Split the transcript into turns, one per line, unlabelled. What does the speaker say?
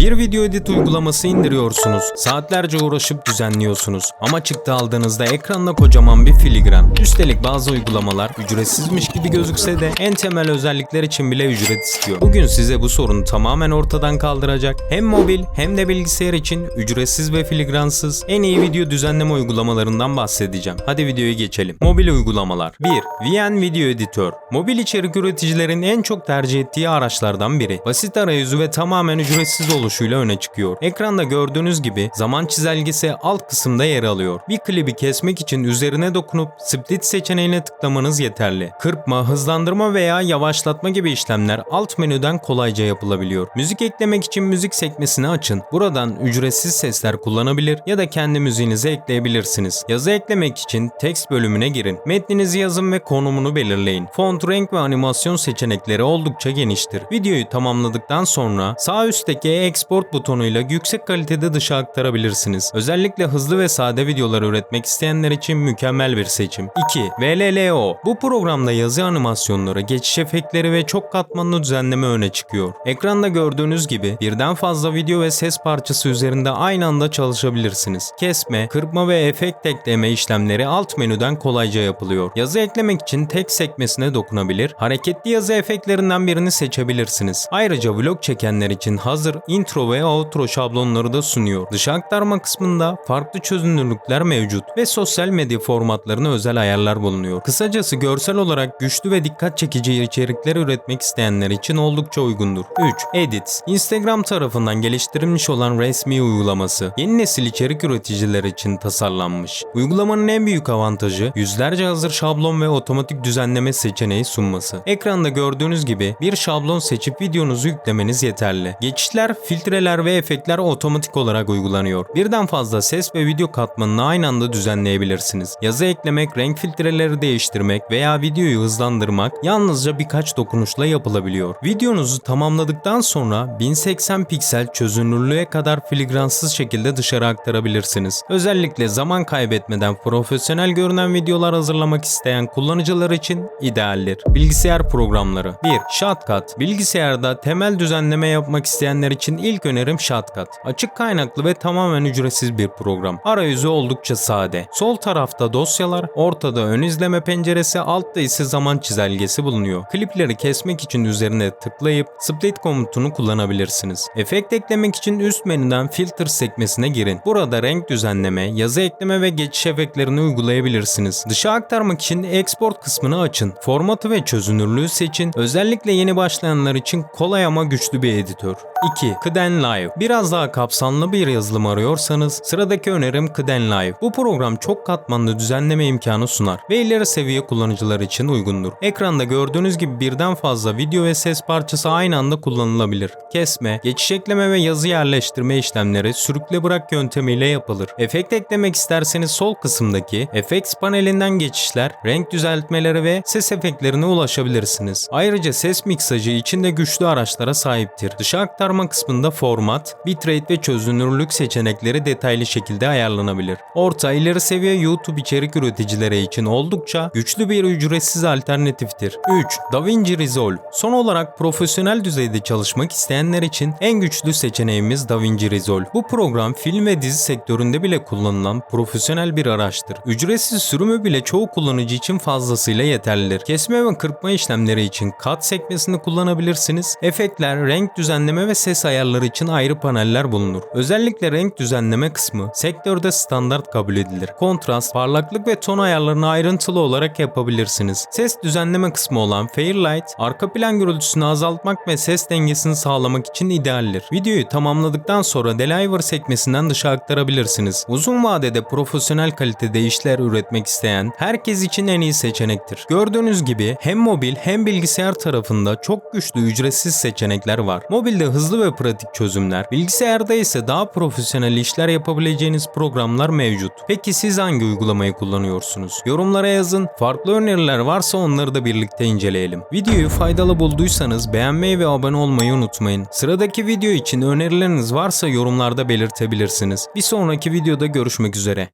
Bir video edit uygulaması indiriyorsunuz. Saatlerce uğraşıp düzenliyorsunuz. Ama çıktı aldığınızda ekranda kocaman bir filigran. Üstelik bazı uygulamalar ücretsizmiş gibi gözükse de en temel özellikler için bile ücret istiyor. Bugün size bu sorunu tamamen ortadan kaldıracak hem mobil hem de bilgisayar için ücretsiz ve filigransız en iyi video düzenleme uygulamalarından bahsedeceğim. Hadi videoya geçelim. Mobil uygulamalar 1. VN Video Editor Mobil içerik üreticilerin en çok tercih ettiği araçlardan biri. Basit arayüzü ve tamamen ücretsiz oluşuyla öne çıkıyor. Ekranda gördüğünüz gibi zaman çizelgesi alt kısımda yer alıyor. Bir klibi kesmek için üzerine dokunup split seçeneğine tıklamanız yeterli. Kırpma, hızlandırma veya yavaşlatma gibi işlemler alt menüden kolayca yapılabiliyor. Müzik eklemek için müzik sekmesini açın. Buradan ücretsiz sesler kullanabilir ya da kendi müziğinizi ekleyebilirsiniz. Yazı eklemek için text bölümüne girin. Metninizi yazın ve konumunu belirleyin. Font, renk ve animasyon seçenekleri oldukça geniştir. Videoyu tamamladıktan sonra sağ üstteki export butonuyla yüksek kalitede dışa aktarabilirsiniz. Özellikle hızlı ve sade videolar üretmek isteyenler için mükemmel bir seçim. 2. VLLO Bu programda yazı animasyonları, geçiş efektleri ve çok katmanlı düzenleme öne çıkıyor. Ekranda gördüğünüz gibi birden fazla video ve ses parçası üzerinde aynı anda çalışabilirsiniz. Kesme, kırpma ve efekt ekleme işlemleri alt menüden kolayca yapılıyor. Yazı eklemek için tek sekmesine dokunabilir, hareketli yazı efektlerinden birini seçebilirsiniz. Ayrıca vlog çekenler için hazır intro ve outro şablonları da sunuyor. Dışa aktarma kısmında farklı çözünürlükler mevcut ve sosyal medya formatlarına özel ayarlar bulunuyor. Kısacası görsel olarak güçlü ve dikkat çekici içerikler üretmek isteyenler için oldukça uygundur. 3. Edits Instagram tarafından geliştirilmiş olan resmi uygulaması. Yeni nesil içerik üreticiler için tasarlanmış. Uygulamanın en büyük avantajı yüzlerce hazır şablon ve otomatik düzenleme seçeneği sunması. Ekranda gördüğünüz gibi bir şablon seçip videonuzu yüklemeniz yeterli. Geçişler, filtreler ve efektler otomatik olarak uygulanıyor. Birden fazla ses ve video katmanını aynı anda düzenleyebilirsiniz. Yazı eklemek, renk filtreleri değiştirmek veya videoyu hızlandırmak yalnızca birkaç dokunuşla yapılabiliyor. Videonuzu tamamladıktan sonra 1080 piksel çözünürlüğe kadar filigransız şekilde dışarı aktarabilirsiniz. Özellikle zaman kaybetmeden profesyonel görünen videolar hazırlamak isteyen kullanıcılar için idealdir. Bilgisayar programları 1. Shotcut Bilgisayarda temel düzenleme yapmak isteyenler için ilk önerim Shotcut. Açık kaynaklı ve tamamen ücretsiz bir program. Arayüzü oldukça sade. Sol tarafta dosyalar, ortada ön izleme penceresi, altta ise zaman çizelgesi bulunuyor. Klipleri kesmek için üzerine tıklayıp split komutunu kullanabilirsiniz. Efekt eklemek için üst menüden filter sekmesine girin. Burada renk düzenleme, yazı ekleme ve geçiş efektlerini uygulayabilirsiniz. Dışa aktarmak için export kısmını açın. Formatı ve çözünürlüğü seçin. Özellikle yeni başlayanlar için kolay ama güçlü bir editör. 2. Kden Live Biraz daha kapsamlı bir yazılım arıyorsanız sıradaki önerim Kden Live. Bu program çok katmanlı düzenleme imkanı sunar ve ileri seviye kullanıcılar için uygundur. Ekranda gördüğünüz gibi birden fazla video ve ses parçası aynı anda kullanılabilir. Kesme, geçiş ekleme ve yazı yerleştirme işlemleri sürükle bırak yöntemiyle yapılır. Efekt eklemek isterseniz sol kısımdaki Effects panelinden geçişler, renk düzeltmeleri ve ses efektlerine ulaşabilirsiniz. Ayrıca ses miksajı içinde güçlü araçlara sahiptir. Dışa aktarma kısmında format, bitrate ve çözünürlük seçenekleri detaylı şekilde ayarlanabilir. Orta ileri seviye YouTube içerik üreticileri için oldukça güçlü bir ücretsiz alternatiftir. 3. DaVinci Resolve Son olarak profesyonel düzeyde çalışmak isteyenler için en güçlü seçeneğimiz DaVinci Resolve. Bu program film ve dizi sektöründe bile kullanılan profesyonel bir araçtır. Ücretsiz sürümü bile çoğu kullanıcı için fazlasıyla yeterlidir. Kesme ve kırpma işlemleri için kat sekmesini kullanabilirsiniz. Efektler, renk düzenleme ve ses ayarları için ayrı paneller bulunur. Özellikle renk düzenleme kısmı sektörde standart kabul edilir. Kontrast, parlaklık ve ton ayarlarını ayrıntılı olarak yapabilirsiniz. Ses düzenleme kısmı olan Fairlight, arka plan gürültüsünü azaltmak ve ses dengesini sağlamak için idealdir. Videoyu tamamladıktan sonra Deliver sekmesinden dışa aktarabilirsiniz. Uzun vadede profesyonel kalitede işler üretmek isteyen herkes için en iyi seçenektir. Gördüğünüz gibi hem mobil hem bilgisayar tarafında çok güçlü ücretsiz seçenekler var. Mobilde hızlı ve pratik çözümler, bilgisayarda ise daha profesyonel işler yapabileceğiniz programlar mevcut. Peki siz hangi uygulamayı kullanıyorsunuz? Yorumlara yazın. Farklı öneriler varsa onları da birlikte inceleyelim. Videoyu faydalı bulduysanız beğenmeyi ve abone olmayı unutmayın. Sıradaki video için önerileriniz varsa yorumlarda belirtebilirsiniz. Bir sonraki videoda görüşmek üzere.